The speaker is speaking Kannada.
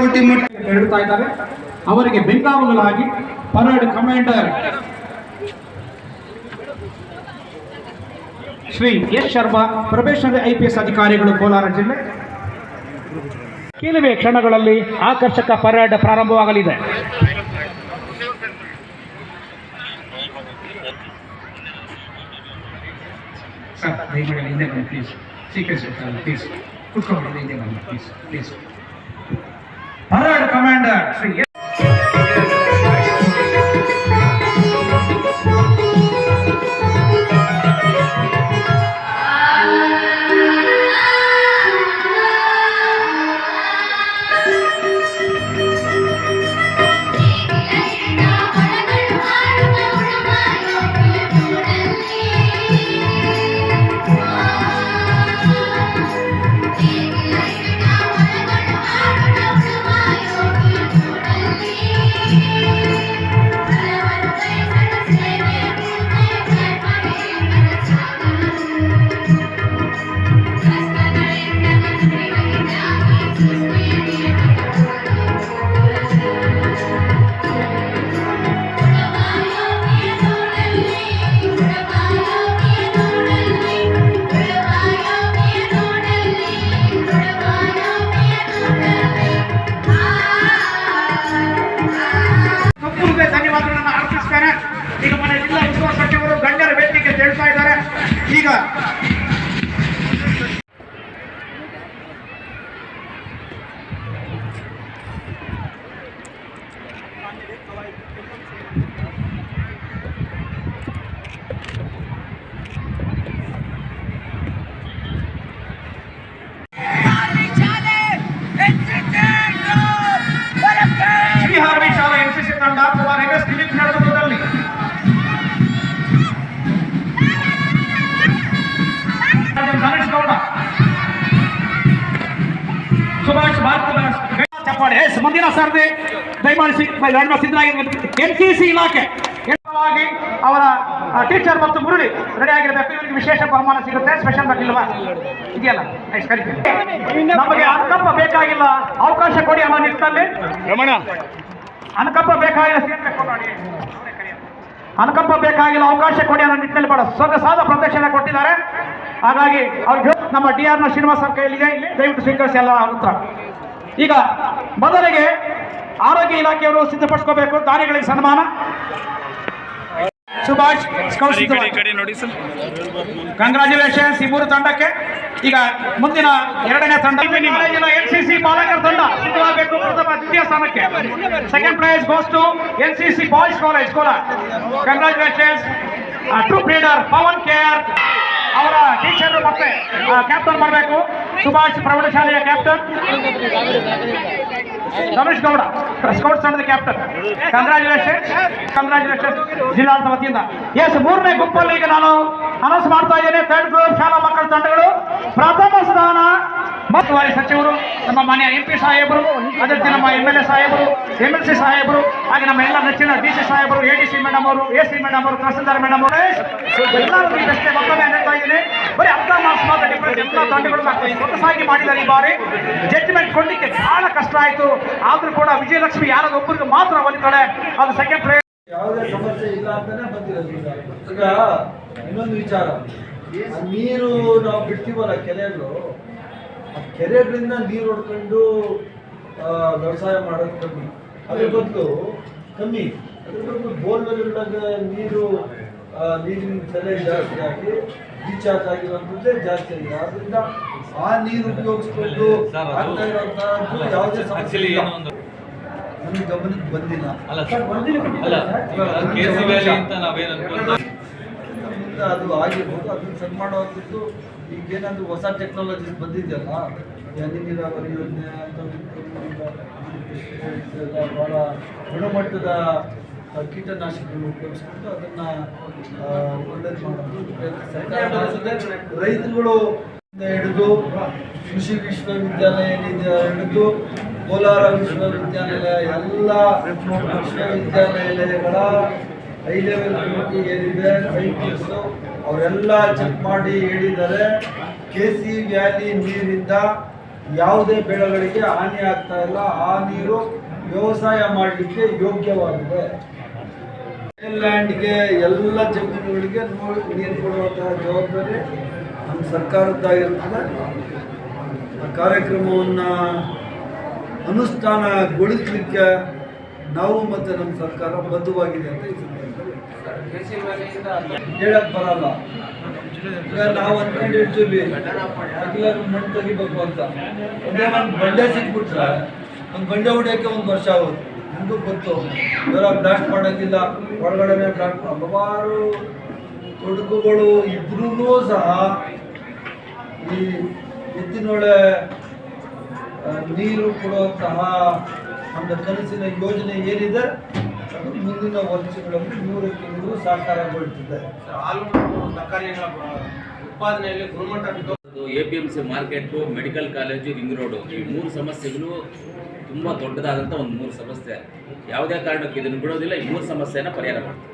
ಕೋಟಿ ಹೇಳ್ತಾ ಇದ್ದಾರೆ. ಅವರಿಗೆ ಬೆಂಗಾವಲಾಗಿ parade commander Shri S Sharma probationary I P S ಅಧಿಕಾರಿಗಳು ಕೋಲಾರ ಜಿಲ್ಲೆ. ಕೆಲವೇ ಕ್ಷಣಗಳಲ್ಲಿ ಆಕರ್ಷಕ ಪರೇಡ್ ಪ್ರಾರಂಭವಾಗಲಿದೆ. ಸರ್ ದಯಮಾಡಿ ಹಿಂದೆ ಬನ್ನಿ ಪ್ಲೀಸ್ ಸೀಕ್ರೆಸ್ ಪ್ಲೀಸ್ ಕುತ್ಕೊಂಡು ಹಿಂದೆ ಬನ್ನಿ ಪ್ಲೀಸ್ ಪ್ಲೀಸ್ ಕಮಾಂಡರ್ ಮುಂದಿನ ಸರ್ದೆ ದಯಮಾಡಿ ಎನ್ ಸಿ ಸಿ ಇಲಾಖೆ. ಅವರ ಟೀಚರ್ ಮತ್ತು ಮುರುಳಿ ರೆಡಿ ಆಗಿರಬೇಕು. ಇವರಿಗೆ ವಿಶೇಷ ಬಹುಮಾನ ಸಿಗುತ್ತೆ. ಸ್ಪೆಷಲ್ ಬರಲಿಲ್ಲ ಇದೆಯಲ್ಲ? ನಮಗೆ ಅನುಕಂಪ ಬೇಕಾಗಿಲ್ಲ. ಅವಕಾಶ ಕೊಡಿ ಅಮ್ಮ ನಿಟ್ಟಿನಲ್ಲಿ ಅನುಕಂಪ ಬೇಕಾಗಿಲ್ಲ ಅನುಕಂಪ ಬೇಕಾಗಿಲ್ಲ ಅವಕಾಶ ಕೊಡಿ ಅನ್ನೋ ನಿಟ್ಟಿನಲ್ಲಿ ಬಹಳ ಸೊಗಸಾದ ಪ್ರದರ್ಶನ ಕೊಟ್ಟಿದ್ದಾರೆ. ಹಾಗಾಗಿ ಅವ್ರಿಗೆ ನಮ್ಮ ಡಿ ಆರ್ನ ಶ್ರೀನಿವಾಸ ಕೈಯಲ್ಲಿದೆ. ಇಲ್ಲಿ ದಯವಿಟ್ಟು ಸ್ವೀಕರಿಸಿ ಎಲ್ಲ ಅವ್ರ ಉತ್ತರ ಈಗ ಮೊದಲಿಗೆ ಆರೋಗ್ಯ ಇಲಾಖೆಯವರು ಸಿದ್ಧಪಡಿಸ್ಕೋಬೇಕು. ದಾರಿಗಳಿಗೆ ಸನ್ಮಾನ. ಸುಭಾಷ್ ಕಂಗ್ರಾಚುಲೇಷನ್ಸ್ ಈ ಮೂರು ತಂಡಕ್ಕೆ. ಈಗ ಮುಂದಿನ ಎರಡನೇ ತಂಡ. ಎನ್ ಸಿ ಸಿ ಬಾಲಕರ ತಂಡ ಸಿದ್ಧವಾಗಬೇಕು. ಪ್ರಥಮ ದ್ವಿತೀಯ ಸ್ಥಾನಕ್ಕೆ. Second prize goes to N C C boys college Kolar. Congratulations troop leader Pavan K R ಅವರ ಟೀಚರ್ ಮತ್ತೆ ಕ್ಯಾಪ್ಟನ್ ಬರಬೇಕು ಸುಭಾಷ್ ಪ್ರೌಢಶಾಲೆಯ ಕ್ಯಾಪ್ಟನ್ ರಮೇಶ್ ಗೌಡ ಸ್ಕೌಟ್ಸ್ ತಂಡದ ಕ್ಯಾಪ್ಟನ್ ಕಂಗ್ರಾಚುಲೇಷನ್ ಕಂಗ್ರಾಚುಲೇಷನ್ ಜಿಲ್ಲಾಡಳಿತ ವತಿಯಿಂದ ಎಸ್ ಮೂರನೇ ಗುಂಪಲ್ಲಿ ಈಗ ನಾನು ಅನೌನ್ಸ್ ಮಾಡ್ತಾ ಇದ್ದೇನೆ ಥರ್ಡ್ ಗ್ರೂಪ್ ಶಾಲಾ ಮಕ್ಕಳ ತಂಡಗಳು ಪ್ರಥಮ ಸ್ಥಾನ ಮತ್ತು ಸಚಿವರು, ನಮ್ಮ ಮಾನ್ಯ ಎಂ ಪಿ ಸಾಹೇಬರು ಅದೇ ರೀತಿ ನಮ್ಮ ಎಂ ಎಲ್ ಎ ಸಾಹೇಬರು ಎಂ ಎಲ್ ಸಿ ಸಾಹೇಬರು, ಹಾಗೆ ನಮ್ಮ ಎಲ್ಲ ನೆಚ್ಚಿನ ಡಿ ಸಿ ಸಾಹೇಬರು ಎ ಡಿ ಸಿ ಮೇಡಮ್ ಅವರು ಎ ಸಿ ಮೇಡಮ್ ಅವರು, ತಹಸೀಲ್ದಾರ್ ಮೇಡಮ್ ಅವರು ಎಲ್ಲರೂ ಈಗಷ್ಟೇ ಮಕ್ಕಳೇ ಹೇಳ್ತಾ ಬರೀ ಅರ್ಧ ಮಾರ್ಕ್ಸ್ ಮಾತ್ರ ಡಿಫ್ರೆನ್ಸ್ ಎಲ್ಲ ತಂಡಗಳು ಸೊಗಸಾಗಿ ಮಾಡಿದ್ದಾರೆ ಈ ಬಾರಿ. ಜಡ್ಜ್ಮೆಂಟ್ ಕೊಡ್ಲಿಕ್ಕೆ ಬಹಳ ಕಷ್ಟ ಆಯಿತು. ಆದರೂ ಕೂಡ ವಿಜಯಲಕ್ಷ್ಮಿ ಯಾರಾದ್ರೂ ಒಬ್ಬರಿಗೆ ಮಾತ್ರ ಒಲಿತಾಳೆ. ಅದು ಸೆಕೆಂಡ್ ಪ್ರೇ ಯಾವುದೇ ಸಮಸ್ಯೆ ಇಲ್ಲ ಅಂತಾನೆ ಬಂದಿರೋದು ಈಗ. ಇನ್ನೊಂದು ವಿಚಾರ. ನೀರು ನಾವು ಬಿಡ್ತೀವಲ್ಲ ಕೆರೆಗಳು ಕೆರೆಗಳಿಂದ ನೀರು ಹೊಡ್ಕೊಂಡು ವ್ಯವಸಾಯ ಮಾಡೋದು ಕಮ್ಮಿ. ಅದ್ರ ಬದಲು ಕಮ್ಮಿ. ಅದ್ರ ಬದಲು ಬೋರ್ವೆಲ್ಗಳಾಗ ನೀರು ನೀರಿನ ಬೆಲೆ ಜಾಸ್ತಿ ಆಗಿ ರೀಚಾರ್ಜ್ ಆಗಿರುವಂಥದ್ದೇ ಜಾಸ್ತಿ ಆಗಿದೆ. ಆದ್ರಿಂದ ಆ ನೀರು ಉಪಯೋಗಿಸ್ಕೊಂಡು ಆಗ್ತಾ ಇರುವಂತಹ ಯಾವುದೇ ಸಮಸ್ಯೆ ಇಲ್ಲ. ನಮಗೆ ಗಮನಕ್ಕೆ ಬಂದಿಲ್ಲ. ಅಲ್ಲ ಸರ್, ಬಂದಿಲ್ಲ ಅಲ್ಲ ಅಂತ ನಾವೇನು ಅನ್ಕೊಂತ ಅದು ಆಗಿರ್ಬೋದು, ಅದನ್ನು ಸರಿ ಮಾಡುವಂಥದ್ದು ಈಗೇನಾದ್ರು ಹೊಸ ಟೆಕ್ನಾಲಜೀಸ್ ಬಂದಿದೆಯಲ್ಲ ಹನಿ ನೀರಾವರಿ ಯೋಜನೆ ಅಂತ ಭಾಳ ಗುಣಮಟ್ಟದ ಕೀಟನಾಶಕಗಳು ಉಪಯೋಗಿಸ್ಕೊಂಡು ಅದನ್ನ ಮಾಡೋದು. ರೈತರುಗಳು ಹಿಡಿದು ಕೃಷಿ ವಿಶ್ವವಿದ್ಯಾಲಯ ಹಿಡಿದು ಕೋಲಾರ ವಿಶ್ವವಿದ್ಯಾನಿಲಯ ಎಲ್ಲ ವಿಶ್ವವಿದ್ಯಾನಿಲಯಗಳ ಹೈ ಲೆವೆಲ್ ಕಮಿಟಿ ಏನಿದೆ ಸೈಂಟಿಸ್ಟು ಅವರೆಲ್ಲ ಚೆಕ್ ಮಾಡಿ ಹೇಳಿದ್ದಾರೆ. ಕೆ ಸಿ ವ್ಯಾಲಿ ನೀರಿಂದ ಯಾವುದೇ ಬೆಳೆಗಳಿಗೆ ಹಾನಿ ಆಗ್ತಾ ಇಲ್ಲ. ಆ ನೀರು ವ್ಯವಸಾಯ ಮಾಡಲಿಕ್ಕೆ ಯೋಗ್ಯವಾಗಿದೆ. ಲ್ಯಾಂಡ್ಗೆ ಎಲ್ಲ ಜಮೀನುಗಳಿಗೆ ನೀರು ಕೊಡುವಂತಹ ಜವಾಬ್ದಾರಿ ನಮ್ಮ ಸರ್ಕಾರದ್ದಾಗಿರ್ತದೆ ಆ ಕಾರ್ಯಕ್ರಮವನ್ನು ಅನುಷ್ಠಾನಗೊಳಿಸಲಿಕ್ಕೆ ನಾವು ಮತ್ತು ನಮ್ಮ ಸರ್ಕಾರ ಬದ್ಧವಾಗಿದೆ ಅಂತ ಹೇಳಕ್ ಬರಲ್ಲ. ನಾವು ಇರ್ತೀವಿ. ರೆಗ್ಯುಲರ್ ಮಣ್ಣು ತೆಗಿಬೇಕು ಅಂತ. ಒಂದೇ ಒಂದು ಬಂಡೆ ಸಿಕ್ಬಿಟ್ರೆ ಒಂದು ಬಂಡೆ ಹೊಡಿಯೋಕ್ಕೆ ಒಂದು ವರ್ಷ ಆಗುತ್ತೆ. ನಿಮಗೂ ಗೊತ್ತು. ಇವರ ಬ್ಲಾಸ್ಟ್ ಮಾಡೋಕ್ಕಿಲ್ಲ ಒಳಗಡೆನೆ ಬ್ಲಾಸ್ಟ್ ಹಲವಾರು ತೊಡಕುಗಳು ಇದ್ರೂ ಸಹ ಈ ಎತ್ತಿನೊಳೆ ನೀರು ಕೊಡುವಂತಹ ನಮ್ಮ ಕನಸಿನ ಯೋಜನೆ ಏನಿದೆ ಮುಂದಿನ ವರ್ಷಗಳಲ್ಲಿ ನೂರಕ್ಕೆ ನೂರು ಸಾಕಾರಗೊಳ್ತಿದೆ ಹಾಲು ಮತ್ತು ತರಕಾರಿಗಳ ಉತ್ಪಾದನೆಯಲ್ಲಿ ಗುಣಮಟ್ಟ A P M C market medical college ring road ಈ ಮೂರು ಸಮಸ್ಯೆಗಳು ತುಂಬ ದೊಡ್ಡದಾದಂಥ ಒಂದು ಮೂರು ಸಮಸ್ಯೆ ಯಾವುದೇ ಕಾರಣಕ್ಕೆ ಇದನ್ನು ಬಿಡೋದಿಲ್ಲ ಈ ಮೂರು ಸಮಸ್ಯೆನ ಪರಿಹಾರ ಮಾಡ್ತೀವಿ